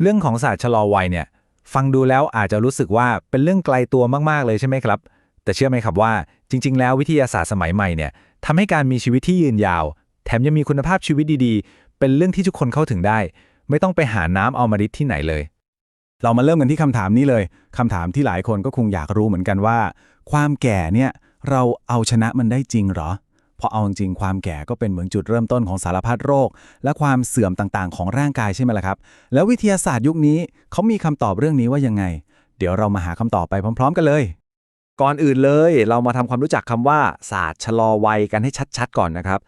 เรื่องของศาสตร์ชะลอวัยเนี่ย ฟังดูแล้วอาจจะรู้สึกว่าเป็นเรื่องไกลตัวมากๆเลยใช่ไหมครับ แต่เชื่อไหมครับว่าจริง ๆ แล้ววิทยาศาสตร์สมัยใหม่เนี่ยทำให้การมีชีวิตที่ยืนยาว แถมยังมีคุณภาพชีวิตดีๆ เป็นเรื่องที่ทุกคนเข้าถึงได้ ไม่ต้องไปหาน้ำเอามาริดที่ไหนเลย เรามาเริ่มกันที่คำถามนี้เลยคำถามที่หลายคนก็คงอยากรู้เหมือนกันว่า ความแก่เนี่ยเราเอาชนะมันได้จริงหรอ พราะเอาจริงๆความแก่ก็เป็นเหมือนจุดเริ่มต้นของสารพัดโรค และความเสื่อมต่างๆ ของร่างกายใช่ไหมล่ะครับ แล้ววิทยาศาสตร์ยุคนี้เขามีคำตอบเรื่องนี้ว่ายังไง เดี๋ยวเรามาหาคำตอบไปพร้อม ๆ กันเลย ก่อนอื่นเลยเรามาทำความรู้จักคำว่า ศาสตร์ชะลอวัยกันให้ชัดๆ ก่อนนะครับ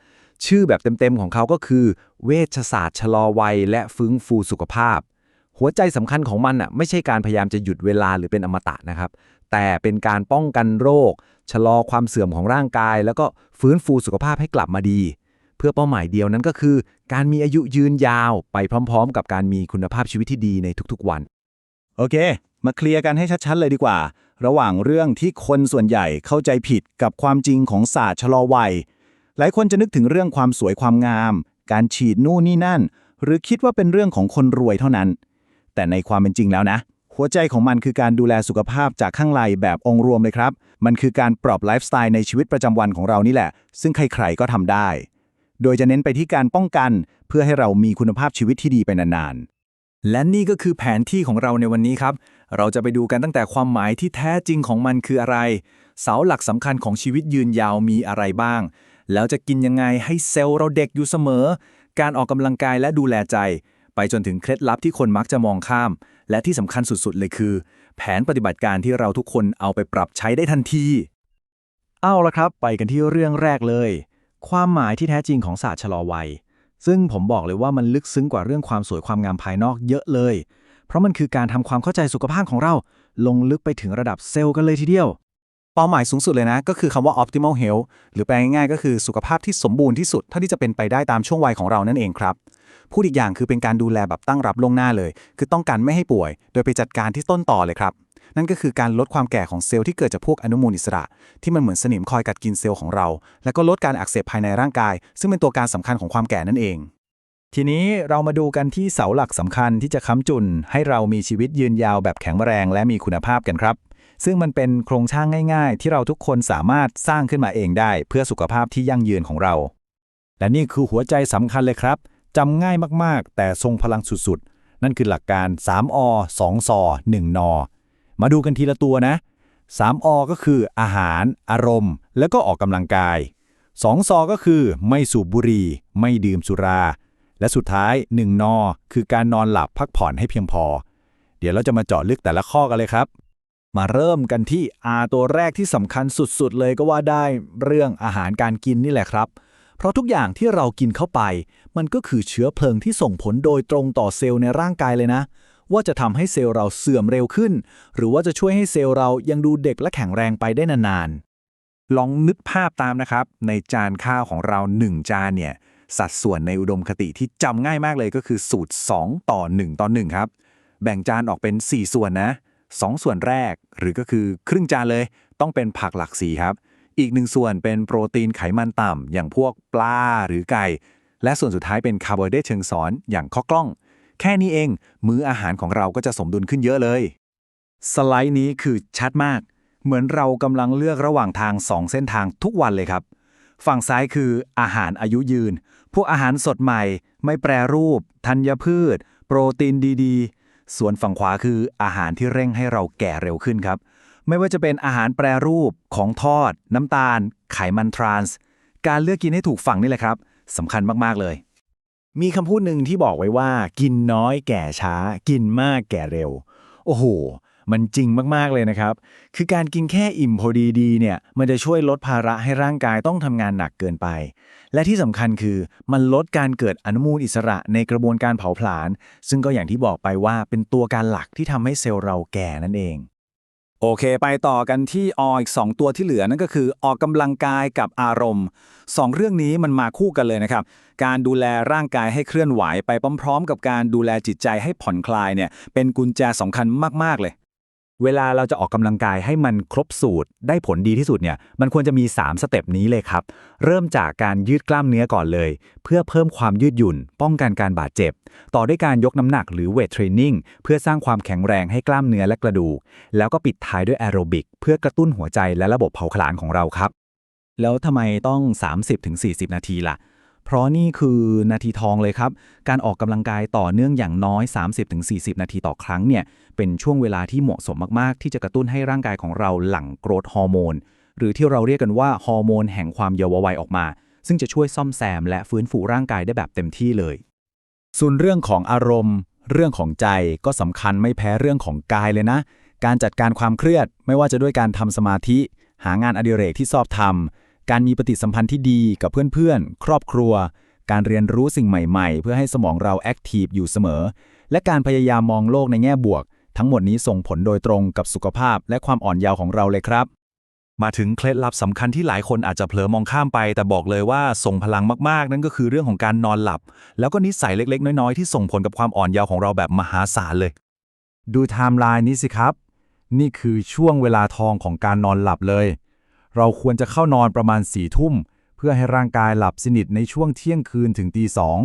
ชื่อแบบเต็มๆของเขาก็คือ เวชศาสตร์ชะลอวัย และฟื้นฟูสุขภาพ หัวใจสำคัญของมันอะไม่ใช่การพยายามจะหยุดเวลาหรือเป็นอมตะนะครับ แต่เป็นการป้องกันโรค ชะลอความเสื่อมของร่างกาย แล้วก็ฟื้นฟูสุขภาพให้กลับมาดี เพื่อเป้าหมายเดียวนั้นก็คือ การมีอายุยืนยาวไปพร้อม ๆ กับการมีคุณภาพชีวิตที่ดีในทุกๆวัน โอเค มาเคลียร์กันให้ชัดๆเลยดีกว่า ระหว่างเรื่องที่คนส่วนใหญ่เข้าใจผิดกับความจริงของศาสตร์ชะลอวัย หลายคนจะนึกถึงเรื่องความสวยความงาม การฉีดนู่นนี่นั่น หรือคิดว่าเป็นเรื่องของคนรวยเท่านั้น แต่ในความเป็นจริงแล้วนะ หัวใจของมันคือการดูแลสุขภาพจากข้างในแบบองค์รวมเลยครับ มันคือการปรับไลฟ์สไตล์ในชีวิตประจำวันของเรานี่แหละ ซึ่งใครๆก็ทำได้ โดยจะเน้นไปที่การป้องกัน เพื่อให้เรามีคุณภาพชีวิตที่ดีไปนานๆ และนี่ก็คือแผนที่ของเราในวันนี้ครับ เราจะไปดูกันตั้งแต่ความหมายที่แท้จริงของมันคืออะไร เสาหลักสำคัญของชีวิตยืนยาวมีอะไรบ้าง แล้วจะกินยังไงให้เซลล์เราเด็กอยู่เสมอ การออกกำลังกายและดูแลใจ ไปจนถึงเคล็ดลับที่คนมักจะมองข้าม และที่สำคัญสุดๆ เลยคือ แผนปฏิบัติการที่เราทุกคนเอาไปปรับใช้ได้ทันที เอาละครับ ไปกันที่เรื่องแรกเลย ความหมายที่แท้จริงของศาสตร์ชะลอวัย ซึ่งผมบอกเลยว่ามันลึกซึ้งกว่าเรื่องความสวยความงามภายนอกเยอะเลย เพราะมันคือการทำความเข้าใจสุขภาพของเรา ลงลึกไปถึงระดับเซลล์กันเลยทีเดียวเป้าหมายสูงสุดเลยนะ ก็คือคำว่า optimal health หรือแปลง่ายๆ ก็คือสุขภาพที่สมบูรณ์ที่สุด เท่าที่จะเป็นไปได้ตามช่วงวัยของเรานั่นเองครับ พูดอีกอย่างคือเป็นการดูแลแบบตั้งรับล่วงหน้าเลย คือต้องการไม่ให้ป่วย โดยไปจัดการที่ต้นต่อเลยครับ นั่นก็คือการลดความแก่ของเซลล์ที่เกิดจากพวกอนุมูลอิสระ ที่มันเหมือนสนิมคอยกัดกินเซลล์ของเรา แล้วก็ลดการอักเสบภายในร่างกาย ซึ่งเป็นตัวการสำคัญของความแก่นั่นเอง ทีนี้เรามาดูกันที่เสาหลักสำคัญที่จะค้ำจุน ให้เรามีชีวิตยืนยาวแบบแข็งแรงและมีคุณภาพกันครับซึ่งมันเป็นโครงสร้างง่าย ๆ ที่เราทุกคนสามารถสร้างขึ้นมาเองได้ เพื่อสุขภาพที่ยั่งยืนของเรา และนี่คือหัวใจสำคัญเลยครับ จำง่ายมากๆ แต่ทรงพลังสุดๆ นั่นคือหลักการ 3อ2ซอ1นอ มาดูกันทีละตัวนะ 3อก็คืออาหาร อารมณ์ แล้วก็ออกกำลังกาย 2ซอก็คือ ไม่สูบบุหรี่ ไม่ดื่มสุรา และสุดท้าย 1 นอ คือการนอนหลับพักผ่อนให้เพียงพอ เดี๋ยวเราจะมาเจาะลึกแต่ละข้อกันเลยครับมาเริ่มกันที่ R ตัวแรกที่สำคัญสุดๆ เลยก็ว่าได้เรื่องอาหารการกินนี่แหละครับ เพราะทุกอย่างที่เรากินเข้าไป มันก็คือเชื้อเพลิงที่ส่งผลโดยตรงต่อเซลล์ในร่างกายเลยนะ ว่าจะทำให้เซลล์เราเสื่อมเร็วขึ้น หรือว่าจะช่วยให้เซลล์เรายังดูเด็กและแข็งแรงไปได้นานๆ ลองนึกภาพตามนะครับ ในจานข้าวของเรา1จานเนี่ยสัดส่วนในอุดมคติที่จำง่ายมากเลยก็คือสูตร 2 ต่อ 1 ต่อ 1 ครับ แบ่งจานออกเป็น 4 ส่วนนะ 2 ส่วนแรก หรือก็คือครึ่งจานเลย ต้องเป็นผักหลักสีครับ อีกหนึ่งส่วนเป็นโปรตีนไขมันต่ำ อย่างพวกปลาหรือไก่ และส่วนสุดท้ายเป็นคาร์โบไฮเดรตเชิงซ้อน อย่างข้าวกล้อง แค่นี้เอง มื้ออาหารของเราก็จะสมดุลขึ้นเยอะเลย สไลด์นี้คือชัดมาก เหมือนเรากำลังเลือกระหว่างทาง 2 เส้นทางทุกวันเลยครับ ฝั่งซ้ายคืออาหารอายุยืน พวกอาหารสดใหม่ ไม่แปรรูป ธัญพืช โปรตีนดี ๆ ส่วนฝั่งขวาคืออาหารที่เร่งให้เราแก่เร็วขึ้นครับ ไม่ว่าจะเป็นอาหารแปรรูปของทอด น้ำตาล ไขมันทรานส์การเลือกกินให้ถูกฝั่งนี่แหละครับสำคัญมาก ๆ เลย มีคำพูดหนึ่งที่บอกไว้ว่า กินน้อยแก่ช้า กินมากแก่เร็ว โอ้โห มันจริงมาก ๆ เลยนะครับ คือการกินแค่อิ่มพอดีดีเนี่ย มันจะช่วยลดภาระให้ร่างกายต้องทำงานหนักเกินไป และที่สำคัญคือมันลดการเกิดอนุมูลอิสระในกระบวนการเผาผลาญซึ่งก็อย่างที่บอกไปว่าเป็นตัวการหลักที่ทำให้เซลล์เราแก่นั่นเอง โอเค ไปต่อกันที่ออีก 2 ตัวที่เหลือนั่นก็คือออกกำลังกายกับอารมณ์ 2 เรื่องนี้มันมาคู่กันเลยนะครับ การดูแลร่างกายให้เคลื่อนไหวไปพร้อม ๆ กับการดูแลจิตใจให้ผ่อนคลายเนี่ยเป็นกุญแจสำคัญมากๆเลย เวลาเราจะออกกำลังกายให้มันครบสูตร ได้ผลดีที่สุดเนี่ยมันควรจะมี 3 สเต็ปนี้เลยครับ เริ่มจากการยืดกล้ามเนื้อก่อนเลย เพื่อเพิ่มความยืดหยุ่น ป้องกันการบาดเจ็บ ต่อด้วยการยกน้ำหนักหรือเวทเทรนนิ่งเพื่อสร้างความแข็งแรงให้กล้ามเนื้อและกระดูก แล้วก็ปิดท้ายด้วยแอโรบิกเพื่อกระตุ้นหัวใจและระบบเผาผลาญของเราครับ แล้วทำไมต้อง 30-40 นาทีล่ะ เพราะนี่คือนาทีทองเลยครับ การออกกำลังกายต่อเนื่องอย่างน้อย 30-40 นาทีต่อครั้งเนี่ยเป็นช่วงเวลาที่เหมาะสมมาก ๆ ที่จะกระตุ้นให้ร่างกายของเราหลั่งโกรทฮอร์โมน หรือที่เราเรียกกันว่าฮอร์โมนแห่งความเยาว์วัยออกมา ซึ่งจะช่วยซ่อมแซม และฟื้นฟูร่างกายได้แบบเต็มที่เลย ส่วนเรื่องของอารมณ์ เรื่องของใจก็สำคัญไม่แพ้เรื่องของกายเลยนะ การจัดการความเครียดไม่ว่าจะด้วยการทำสมาธิ หางานอดิเรกที่ชอบทำ การมีปฏิสัมพันธ์ที่ดีกับเพื่อนๆ ครอบครัว การเรียนรู้สิ่งใหม่ๆ เพื่อให้สมองเราแอคทีฟอยู่เสมอ และการพยายามมองโลกในแง่บวก ทั้งหมดนี้ส่งผลโดยตรงกับสุขภาพและความอ่อนเยาว์ของเราเลยครับ มาถึงเคล็ดลับสำคัญที่หลายคนอาจจะเผลอมองข้ามไป แต่บอกเลยว่าส่งพลังมากๆ นั่นก็คือเรื่องของการนอนหลับ แล้วก็นิสัยเล็ก ๆ น้อยๆ ที่ส่งผลกับความอ่อนเยาว์ของเราแบบมหาศาลเลย ดูไทม์ไลน์นี้สิครับ นี่คือช่วงเวลาทองของการนอนหลับเลย เราควรจะเข้านอนประมาณสี่ทุ่ม เพื่อให้ร่างกายหลับสนิทในช่วงเที่ยงคืนถึงตีสอง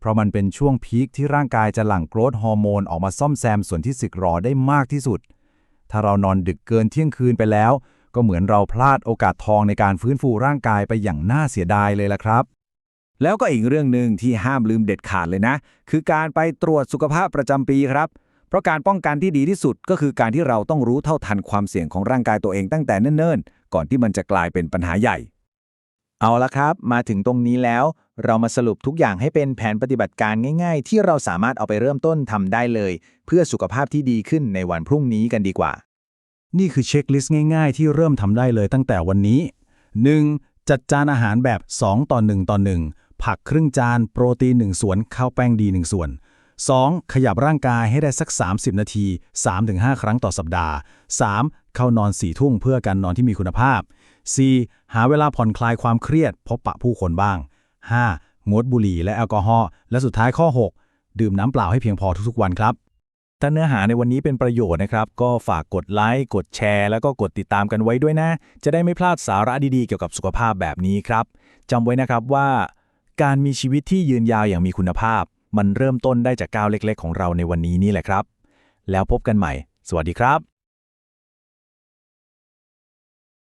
เพราะมันเป็นช่วงพีคที่ร่างกายจะหลั่งโกรทฮอร์โมนออกมาซ่อมแซมส่วนที่สึกหรอได้มากที่สุด ถ้าเรานอนดึกเกินเที่ยงคืนไปแล้ว ก็เหมือนเราพลาดโอกาสทองในการฟื้นฟูร่างกายไปอย่างน่าเสียดายเลยละครับแล้วก็อีกเรื่องหนึ่งที่ห้ามลืมเด็ดขาดเลยนะ คือการไปตรวจสุขภาพประจำปีครับ เพราะการป้องกันที่ดีที่สุดก็คือการที่เราต้องรู้เท่าทันความเสี่ยงของร่างกายตัวเองตั้งแต่เนิ่นๆ ก่อนที่มันจะกลายเป็นปัญหาใหญ่ เอาละครับ มาถึงตรงนี้แล้ว เรามาสรุปทุกอย่างให้เป็นแผนปฏิบัติการง่าย ๆ ที่เราสามารถเอาไปเริ่มต้นทำได้เลย เพื่อสุขภาพที่ดีขึ้นในวันพรุ่งนี้กันดีกว่า นี่คือเช็คลิสต์ง่าย ๆ ที่เริ่มทำได้เลยตั้งแต่วันนี้ 1. จัดจานอาหารแบบ 2 ต่อ 1 ต่อ 1 ผักครึ่งจาน โปรตีน 1 ส่วน ข้าวแป้งดี 1 ส่วน 2. ขยับร่างกายให้ได้สัก 30 นาที 3-5 ครั้งต่อสัปดาห์ 3. เข้านอน4ทุ่มเพื่อการนอนที่มีคุณภาพ 4. หาเวลาผ่อนคลายความเครียดพบปะผู้คนบ้าง 5. งดบุหรี่และแอลกอฮอล์และสุดท้ายข้อ 6 ดื่มน้ำเปล่าให้เพียงพอทุกๆ วันครับ ถ้าเนื้อหาในวันนี้เป็นประโยชน์นะครับ ก็ฝากกดไลค์กดแชร์ แล้วก็กดติดตามกันไว้ด้วยนะ จะได้ไม่พลาดสาระดีๆเกี่ยวกับสุขภาพแบบนี้ครับจำไว้นะครับว่า การมีชีวิตที่ยืนยาวอย่างมีคุณภาพ มันเริ่มต้นได้จากก้าวเล็ก ๆ ของเราในวันนี้นี่แหละครับ แล้วพบกันใหม่ สวัสดีครับ